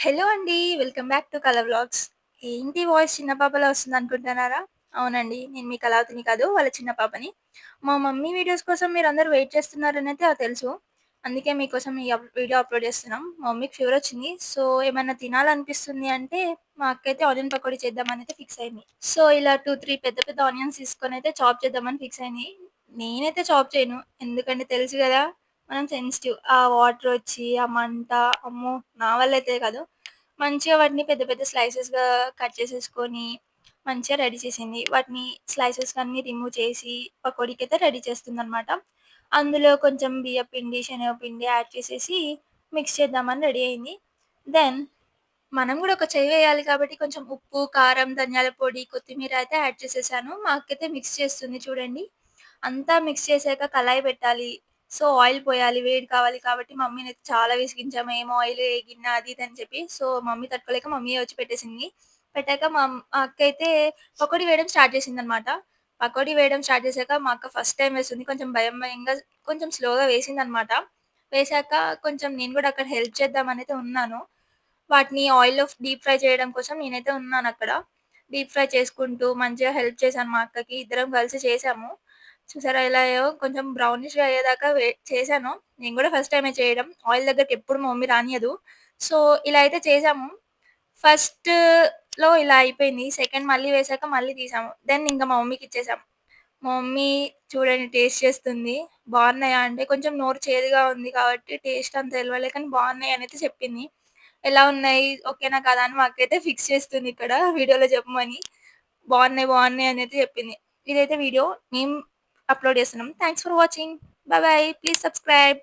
Hello అండి. Welcome back to colour vlogs. ఏంటి voice చిన్న పాపలో వస్తుంది అనుకుంటున్నారా అవునండి. నేను మీ కళావతిని కాదు. వాళ్ళ చిన్న పాపని. మా మమ్మీ వీడియోస్ కోసం మీరు అందరూ వెయిట్ చేస్తున్నారని అయితే అది తెలుసు. అందుకే మీకోసం ఈ వీడియో అప్‌లోడ్ చేస్తున్నాం. మా మమ్మీకి ఫీవర్ వచ్చింది. సో, ఏమైనా తినాలనిపిస్తుంది అంటే మా అక్కయితే ఆనియన్ పకోడీ అయితే ఫిక్స్ అయింది. సో, ఇలా 2, 3 పెద్ద పెద్ద ఆనియన్స్ తీసుకొని అయితే చాప్ చేద్దామని ఫిక్స్ అయింది. నేనైతే చాప్ చేయను. ఎందుకంటే తెలుసు కదా మనం సెన్సిటివ్. ఆ వాటర్ వచ్చి, ఆ మంట అమ్మో! నా వల్ల అయితే కాదు. మంచిగా వాటిని పెద్ద పెద్ద స్లైసెస్‌గా కట్ చేసేసుకొని, మంచిగా రెడీ చేసింది. వాటిని స్లైసెస్ అన్నీ రిమూవ్ చేసి పకోడీకైతే రెడీ చేస్తుంది అనమాట అందులో కొంచెం బియ్య పిండి శనగ పిండి యాడ్ చేసేసి మిక్స్ చేద్దామని రెడీ అయింది. దెన్ మనం కూడా ఒక చెయ్యి వేయాలి కాబట్టి కొంచెం ఉప్పు, కారం, ధనియాల పొడి, కొత్తిమీర అయితే యాడ్ చేసేసాను. మా అక్కయితే మిక్స్ చేస్తుంది చూడండి. అంతా మిక్స్ చేసాక కళాయి పెట్టాలి. సో, ఆయిల్ పోయాలి. వేడి కావాలి కాబట్టి మమ్మీనైతే చాలా విసిగించాము. ఏమో ఆయిల్ ఏ గిన్నె అది ఇది అని చెప్పి. సో, మమ్మీ తట్టుకోలేక మమ్మీ వచ్చి పెట్టేసింది. పెట్టాక మా అక్క అయితే పకోడీ వేయడం స్టార్ట్ చేసింది అనమాట పకోడీ వేయడం స్టార్ట్ చేశాక మా అక్క ఫస్ట్ టైం వేస్తుంది. కొంచెం భయం భయంగా కొంచెం స్లోగా వేసిందనమాట. వేశాక కొంచెం నేను కూడా అక్కడ హెల్ప్ చేద్దామనైతే ఉన్నాను. వాటిని ఆయిల్‌లో డీప్ ఫ్రై చేయడం కోసం నేనైతే ఉన్నానక్కడ. డీప్ ఫ్రై చేసుకుంటూ మంచిగా హెల్ప్ చేశాను మా అక్కకి. ఇద్దరం కలిసి చేసాము చూసారా ఎలా అయ్యాయో కొంచెం బ్రౌనిష్‌గా అయ్యేదాకా వే చేశాను. నేను కూడా ఫస్ట్ టైమే చేయడం. ఆయిల్ దగ్గరికి ఎప్పుడు మా మమ్మీ రానియదు సో, ఇలా అయితే చేశాము. ఫస్ట్‌లో ఇలా అయిపోయింది. సెకండ్ మళ్ళీ వేసాక మళ్ళీ తీసాము. దెన్ ఇంకా మా మమ్మీకి ఇచ్చేసాం. మా మమ్మీ చూడండి టేస్ట్ చేస్తుంది. బాగున్నాయా అంటే కొంచెం నోరు చేదుగా ఉంది కాబట్టి టేస్ట్ అంత తెలియలే కానీ బాగున్నాయి అనైతే చెప్పింది. ఎలా ఉన్నాయి? ఓకేనా కాదా? అని మాకైతే ఫిక్స్ చేస్తుంది ఇక్కడ వీడియోలో చెప్పమని. బాగున్నాయి, బాగున్నాయి అనైతే చెప్పింది. ఇదైతే వీడియో మేము అప్‌లోడ్ చేస్తున్నాం. Thanks for watching. Bye bye please subscribe.